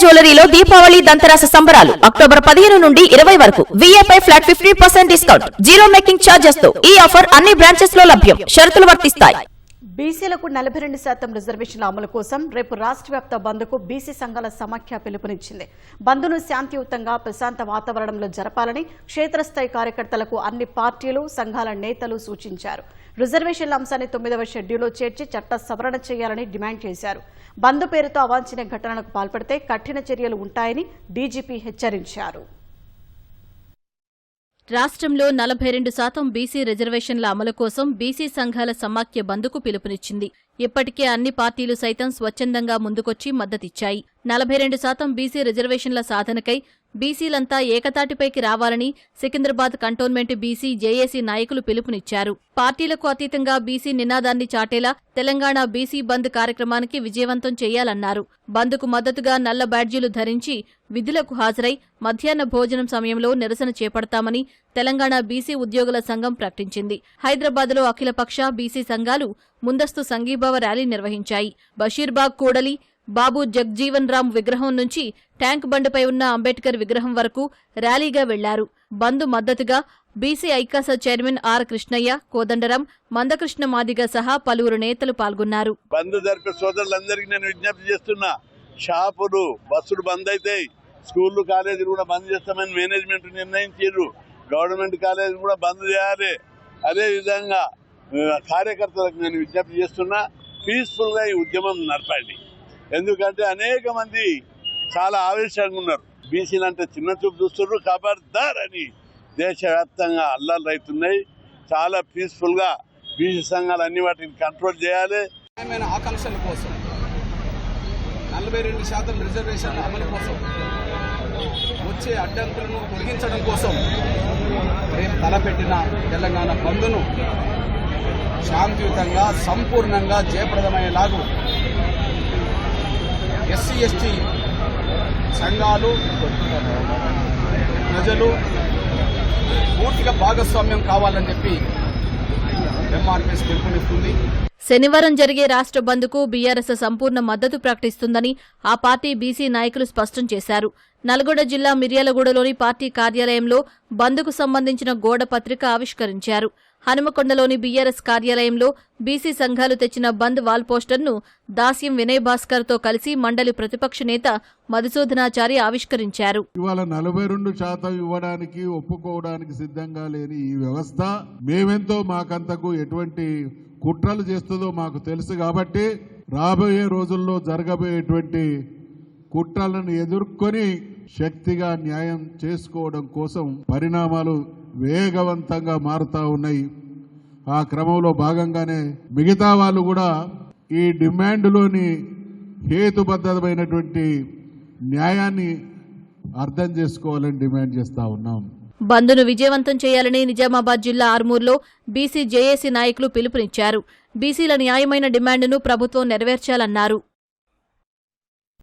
జ్యువెలరీలో దీపావళి దంతరాస సంబరాలు. అక్టోబర్ పదిహేను నుండి ఇరవై వరకు. విఏపై flat fifty percent discount. Zero making ఛార్జెస్తో ఈ ఆఫర్ అన్ని బ్రాంచెస్లో లభ్యం. షరతులు వర్తిస్తాయి. బీసీలకు నలభై రెండు శాతం రిజర్వేషన్ల అమలు కోసం రేపు రాష్ట్ర వ్యాప్త బంద్కు బీసీ సంఘాల సమాఖ్య పిలుపునిచ్చింది. బంద్ను శాంతియుతంగా ప్రశాంత వాతావరణంలో జరపాలని క్షేత్రస్థాయి కార్యకర్తలకు అన్ని పార్టీలు సంఘాల నేతలు సూచించారు. రిజర్వేషన్ల అంశాన్ని తొమ్మిదవ షెడ్యూల్లో చేర్చి చట్ట సవరణ చేయాలని డిమాండ్ చేశారు. బంద్ పేరుతో అవాంఛనీయ ఘటనలకు పాల్పడితే కఠిన చర్యలు ఉంటాయని డీజీపీ హెచ్చరించారు. రాష్ట్రంలో నలభై రెండు శాతం బీసీ రిజర్వేషన్ల అమలు కోసం బీసీ సంఘాల సమాఖ్య బంద్కు పిలుపునిచ్చింది. ఇప్పటికే అన్ని పార్టీలు సైతం స్వచ్ఛందంగా ముందుకొచ్చి మద్దతిచ్చాయి. నలభై రెండు శాతం బీసీ రిజర్వేషన్ల సాధనకై బీసీలంతా ఏకతాటిపైకి రావాలని సికింద్రాబాద్ కంటోన్మెంట్ బీసీ జేఏసీ నాయకులు పిలుపునిచ్చారు. పార్టీలకు అతీతంగా బీసీ నినాదాన్ని చాటేలా తెలంగాణ బీసీ బంద్ కార్యక్రమానికి విజయవంతం చేయాలన్నారు. బంద్కు మద్దతుగా నల్ల బ్యాడ్జీలు ధరించి విధులకు హాజరై మధ్యాహ్న భోజనం సమయంలో నిరసన చేపడతామని తెలంగాణ బీసీ ఉద్యోగుల సంఘం ప్రకటించింది. హైదరాబాద్లో అఖిలపక్ష బీసీ సంఘాలు ముందస్తు సంఘీభావ ర్యాలీ నిర్వహించాయి. బషీర్బాగ్ కూడలి బాబు జగ్జీవన్ రామ్ విగ్రహం నుంచి ట్యాంక్ బండిపై ఉన్న అంబేద్కర్ విగ్రహం వరకు ర్యాలీగా వెళ్ళారు. బంద్ మద్దతుగా బీసీ ఐకాస చైర్మన్ ఆర్ కృష్ణయ్య కోదండరాం మందకృష్ణ మాదిగ సహా పలువురు నేతలు పాల్గొన్నారు. బంద్ జరిపే సోదరులందరికీ నేను విజ్ఞప్తి చేస్తున్నా షాపులు బస్సులు బంద్ అవుతాయి స్కూళ్ళు కాలేజీలు కూడా బంద్ చేస్తామని మేనేజ్మెంట్ నిర్ణయించారు. గవర్నమెంట్ కాలేజీలు కూడా బంద్ చేయాలి. అదే విధంగా కార్యకర్తలకు నేను విజ్ఞప్తి చేస్తున్నా పీస్ఫుల్గా ఈ ఉద్యమం నడపండి ఎందుకంటే అనేక మంది చాలా ఆవేశంగా ఉన్నారు. బీసీలు అంటే చిన్న చూపు చూస్తున్నారు ఖబర్దార్ అని దేశవ్యాప్తంగా అల్లర్లు అవుతున్నాయి చాలా పీస్ఫుల్గా బీసీ సంఘాలు అన్ని వాటిని కంట్రోల్ చేయాలి. ఆకాంక్షల కోసం నలభై రెండు శాతం రిజర్వేషన్ అమలు కోసం వచ్చే అడ్డంకులను తొలగించడం కోసం రేపు తలపెట్టిన తెలంగాణ బంద్ను శాంతియుతంగా సంపూర్ణంగా జయప్రదమయ్యేలాగు ఎస్సీ ఎస్టీ సంఘాలు ప్రజలు పూర్తిగా భాగస్వామ్యం కావాలని చెప్పి ఎంఆర్ఎస్ పిలుపునిస్తుంది. శనివారం జరిగే రాష్ట్ర బంద్కు బీఆర్ఎస్ సంపూర్ణ మద్దతు ప్రకటిస్తుందని ఆ పార్టీ బీసీ నాయకులు స్పష్టం చేశారు. నల్గొండ జిల్లా మిర్యాలగూడలోని పార్టీ కార్యాలయంలో బంద్కు సంబంధించిన గోడ పత్రిక ఆవిష్కరించారు. హనుమకొండలోని బీఆర్ఎస్ కార్యాలయంలో బీసీ సంఘాలు తెచ్చిన బంద్ వాల్ పోస్టర్ను దాస్యం వినయ్ భాస్కర్తో కలిసి మండలి ప్రతిపక్ష నేత మధుసూదనాచారి ఆవిష్కరించారు. ఇవాళ నలభై రెండు శాతం ఇవ్వడానికి ఒప్పుకోవడానికి సిద్ధంగా లేని ఈ వ్యవస్థ మేమెంతో మాకంతకు ఎటువంటి కుట్రలు చేస్తుందో మాకు తెలుసు కాబట్టి రాబోయే రోజుల్లో జరగబోయేటువంటి కుట్రలను ఎదుర్కొని శక్తిగా న్యాయం చేసుకోవడం కోసం పరిణామాలు వేగవంతంగా మారుతా ఉన్నాయి. ఆ క్రమంలో భాగంగానే మిగతా వాళ్ళు కూడా ఈ డిమాండ్లోని హేతుబద్ధమైనటువంటి న్యాయాన్ని అర్థం చేసుకోవాలని డిమాండ్ చేస్తా ఉన్నాం. బంద్ను విజయవంతం చేయాలని నిజామాబాద్ జిల్లా ఆర్మూర్లో బీసీ జేఏసీ నాయకులు పిలుపునిచ్చారు. బీసీల న్యాయమైన డిమాండ్ను ప్రభుత్వం నెరవేర్చాలన్నారు.